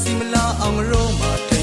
စီမလာအောင်ရောမှာ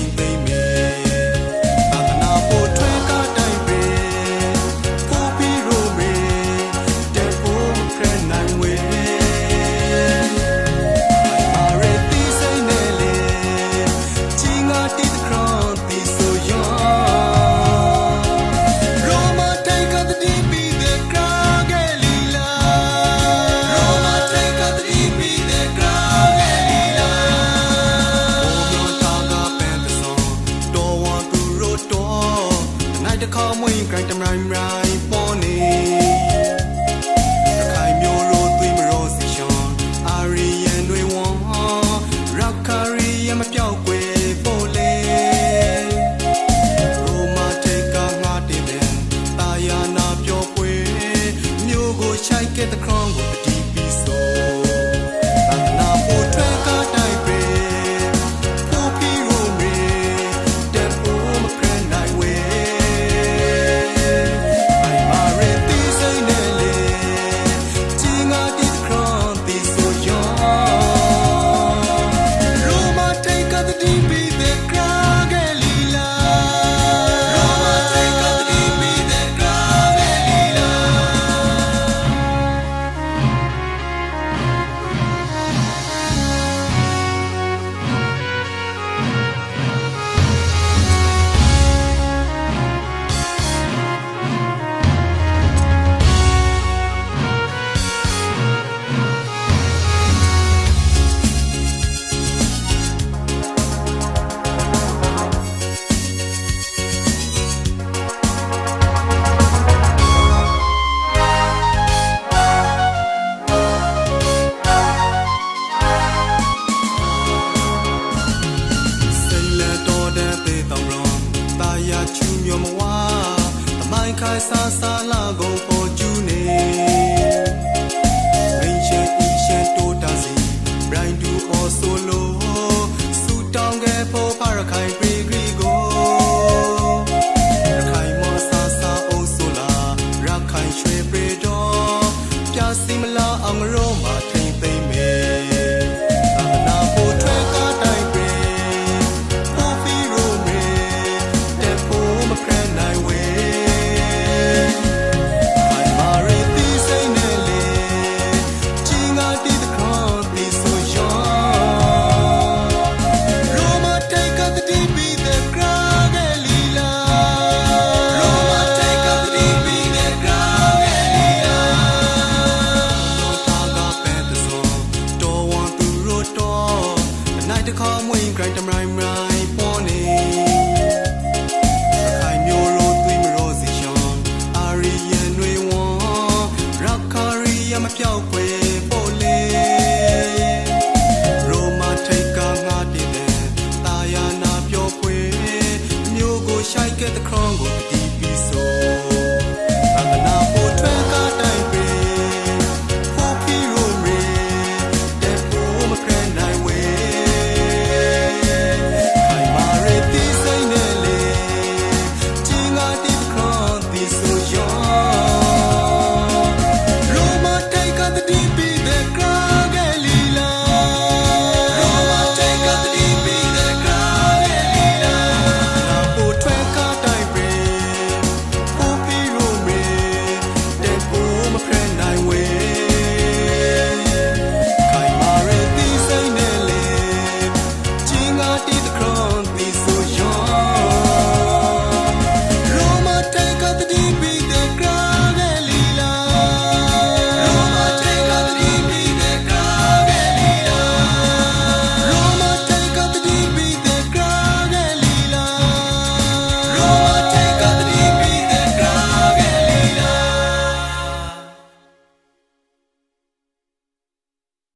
ဆာဆာလာကိုပေါ်ကျူးနေမင်းရှိအီရှိတိုတာစီ blind to or solo စူတောင်းကပေါ်ပါရခိုင်ပရီဂရီကိုရခိုင်မဆာဆာအိုဆိုလာရခိုင်ရွှေပရီတော်ပြစီမလာအောင်ရောမှာ